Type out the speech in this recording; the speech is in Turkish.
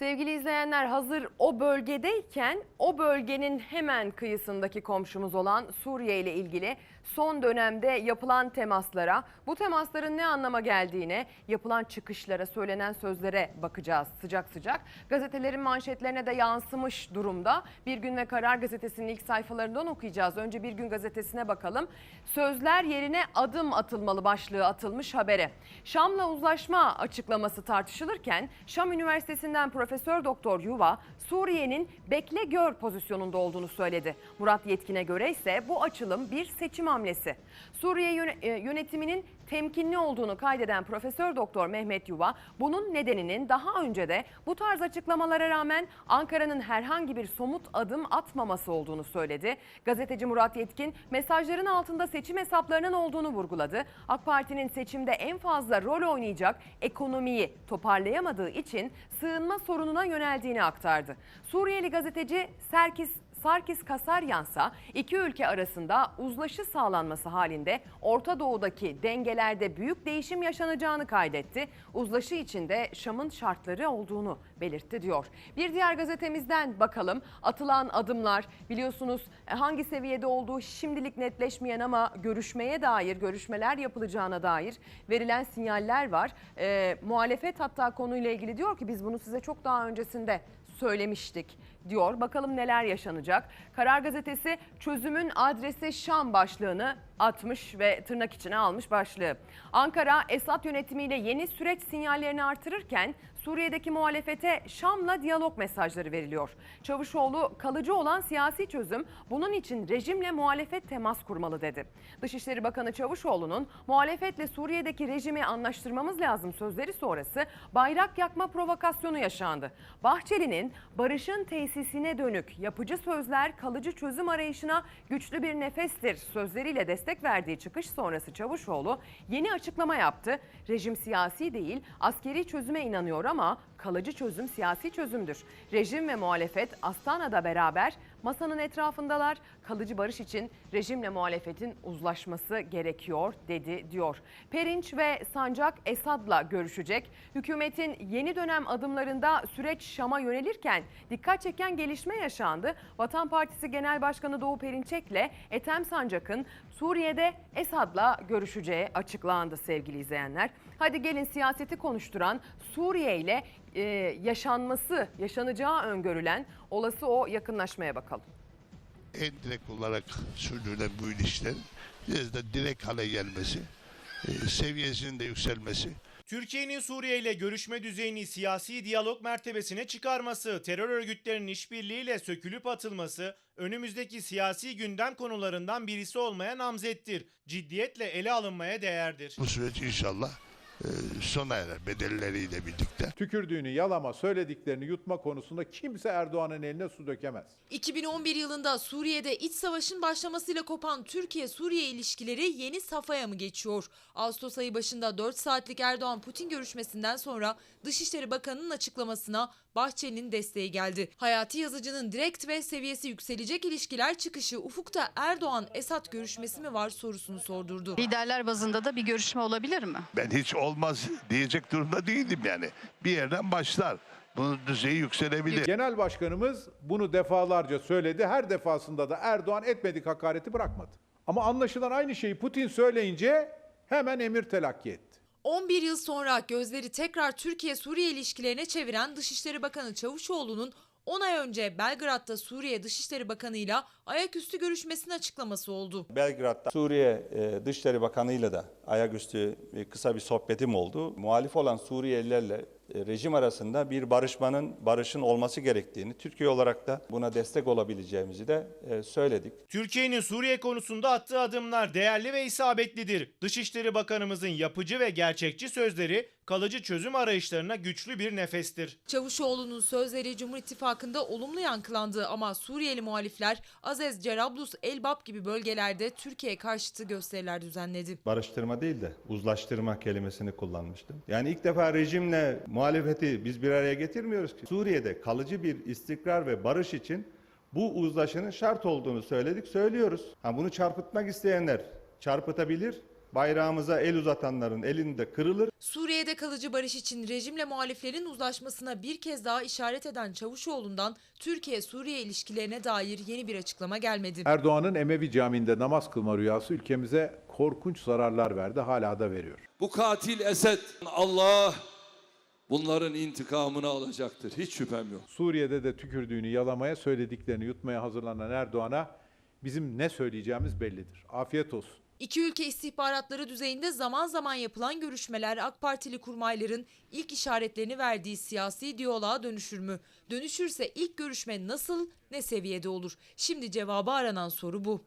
Sevgili izleyenler hazır o bölgedeyken o bölgenin hemen kıyısındaki komşumuz olan Suriye ile ilgili son dönemde yapılan temaslara, bu temasların ne anlama geldiğine, yapılan çıkışlara, söylenen sözlere bakacağız sıcak sıcak. Gazetelerin manşetlerine de yansımış durumda. Bir Gün ve Karar Gazetesi'nin ilk sayfalarından okuyacağız. Önce Bir Gün Gazetesi'ne bakalım. Sözler yerine adım atılmalı başlığı atılmış habere. Şam'la uzlaşma açıklaması tartışılırken Şam Üniversitesi'nden Profesör Doktor Yuva Suriye'nin bekle gör pozisyonunda olduğunu söyledi. Murat Yetkin'e göre ise bu açılım bir seçim hamlesi. Suriye e, yönetiminin temkinli olduğunu kaydeden Profesör Doktor Mehmet Yuva bunun nedeninin daha önce de bu tarz açıklamalara rağmen Ankara'nın herhangi bir somut adım atmaması olduğunu söyledi. Gazeteci Murat Yetkin mesajların altında seçim hesaplarının olduğunu vurguladı. AK Parti'nin seçimde en fazla rol oynayacak ekonomiyi toparlayamadığı için sığınma sorununa yöneldiğini aktardı. Suriyeli gazeteci Serkis Sarkis Kasaryansa iki ülke arasında uzlaşı sağlanması halinde Orta Doğu'daki dengelerde büyük değişim yaşanacağını kaydetti. Uzlaşı içinde Şam'ın şartları olduğunu belirtti diyor. Bir diğer gazetemizden bakalım atılan adımlar biliyorsunuz e, hangi seviyede olduğu şimdilik netleşmeyen ama görüşmeye dair görüşmeler yapılacağına dair verilen sinyaller var. E, muhalefet hatta konuyla ilgili diyor ki biz bunu size çok daha öncesinde söylemiştik diyor. Bakalım neler yaşanacak. Karar Gazetesi çözümün adresi Şam başlığını atmış ve tırnak içine almış başlığı. Ankara Esad yönetimiyle yeni süreç sinyallerini artırırken Suriye'deki muhalefete Şam'la diyalog mesajları veriliyor. Çavuşoğlu kalıcı olan siyasi çözüm bunun için rejimle muhalefet temas kurmalı dedi. Dışişleri Bakanı Çavuşoğlu'nun muhalefetle Suriye'deki rejimi anlaştırmamız lazım sözleri sonrası bayrak yakma provokasyonu yaşandı. Bahçeli'nin barışın tesisine dönük yapıcı sözler kalıcı çözüm arayışına güçlü bir nefestir sözleriyle destek verdiği çıkış sonrası Çavuşoğlu yeni açıklama yaptı. Rejim siyasi değil askeri çözüme inanıyor ama kalıcı çözüm siyasi çözümdür. Rejim ve muhalefet Astana'da beraber masanın etrafındalar. Kalıcı barış için rejimle muhalefetin uzlaşması gerekiyor dedi diyor. Perinç ve Sancak Esad'la görüşecek. Hükümetin yeni dönem adımlarında süreç Şam'a yönelirken dikkat çeken gelişme yaşandı. Vatan Partisi Genel Başkanı Doğu Perinçek'le Ethem Sancak'ın Suriye'de Esad'la görüşeceği açıklandı sevgili izleyenler. Hadi gelin siyaseti konuşturan Suriye ile e, yaşanması, yaşanacağı öngörülen olası o yakınlaşmaya bakalım. en direkt olarak sürdürülen bu ilişkilerin biraz da direkt hale gelmesi, e, seviyesinin de yükselmesi, Türkiye'nin Suriye ile görüşme düzeyini siyasi diyalog mertebesine çıkarması, terör örgütlerinin işbirliğiyle sökülüp atılması önümüzdeki siyasi gündem konularından birisi olmaya namzettir. Ciddiyetle ele alınmaya değerdir. bu süreç inşallah sona erer bedelleriyle birlikte. tükürdüğünü yalama, söylediklerini yutma konusunda kimse Erdoğan'ın eline su dökemez. 2011 yılında Suriye'de iç savaşın başlamasıyla kopan Türkiye-Suriye ilişkileri yeni safhaya mı geçiyor? Ağustos ayı başında 4 saatlik Erdoğan-Putin görüşmesinden sonra Dışişleri Bakanı'nın açıklamasına Bahçeli'nin desteği geldi. Hayati Yazıcı'nın direkt ve seviyesi yükselecek ilişkiler çıkışı ufukta Erdoğan-Esad görüşmesi mi var sorusunu sordurdu. Liderler bazında da bir görüşme olabilir mi? Ben hiç olmaz diyecek durumda değilim yani. Bir yerden başlar. Bunun düzeyi yükselebilir. Genel başkanımız bunu defalarca söyledi. Her defasında da Erdoğan etmedik hakareti bırakmadı. Ama anlaşılan aynı şeyi Putin söyleyince hemen emir telakki etti. 11 yıl sonra gözleri tekrar Türkiye-Suriye ilişkilerine çeviren Dışişleri Bakanı Çavuşoğlu'nun 10 ay önce Belgrad'da Suriye Dışişleri Bakanı'yla ayaküstü görüşmesinin açıklaması oldu. Belgrad'da Suriye e, Dışişleri Bakanı'yla da ayaküstü bir kısa bir sohbetim oldu. Muhalif olan Suriyelilerle rejim arasında bir barışmanın, barışın olması gerektiğini, Türkiye olarak da buna destek olabileceğimizi de e, söyledik. Türkiye'nin Suriye konusunda attığı adımlar değerli ve isabetlidir. Dışişleri Bakanımızın yapıcı ve gerçekçi sözleri kalıcı çözüm arayışlarına güçlü bir nefestir. Çavuşoğlu'nun sözleri Cumhur İttifakı'nda olumlu yankılandı ama Suriyeli muhalifler Azez, Cerablus, Elbap gibi bölgelerde Türkiye karşıtı gösteriler düzenledi. Barıştırma değil de uzlaştırma kelimesini kullanmıştım. Yani ilk defa rejimle muhalefeti biz bir araya getirmiyoruz ki. Suriye'de kalıcı bir istikrar ve barış için bu uzlaşının şart olduğunu söyledik, söylüyoruz. Ha, bunu çarpıtmak isteyenler çarpıtabilir bayrağımıza el uzatanların elinde kırılır. Suriye'de kalıcı barış için rejimle muhaliflerin uzlaşmasına bir kez daha işaret eden Çavuşoğlu'ndan Türkiye-Suriye ilişkilerine dair yeni bir açıklama gelmedi. Erdoğan'ın Emevi Camii'nde namaz kılma rüyası ülkemize korkunç zararlar verdi, hala da veriyor. Bu katil Esed Allah bunların intikamını alacaktır. Hiç şüphem yok. Suriye'de de tükürdüğünü yalamaya, söylediklerini yutmaya hazırlanan Erdoğan'a bizim ne söyleyeceğimiz bellidir. Afiyet olsun. İki ülke istihbaratları düzeyinde zaman zaman yapılan görüşmeler AK Partili kurmayların ilk işaretlerini verdiği siyasi diyaloğa dönüşür mü? Dönüşürse ilk görüşme nasıl, ne seviyede olur? Şimdi cevabı aranan soru bu.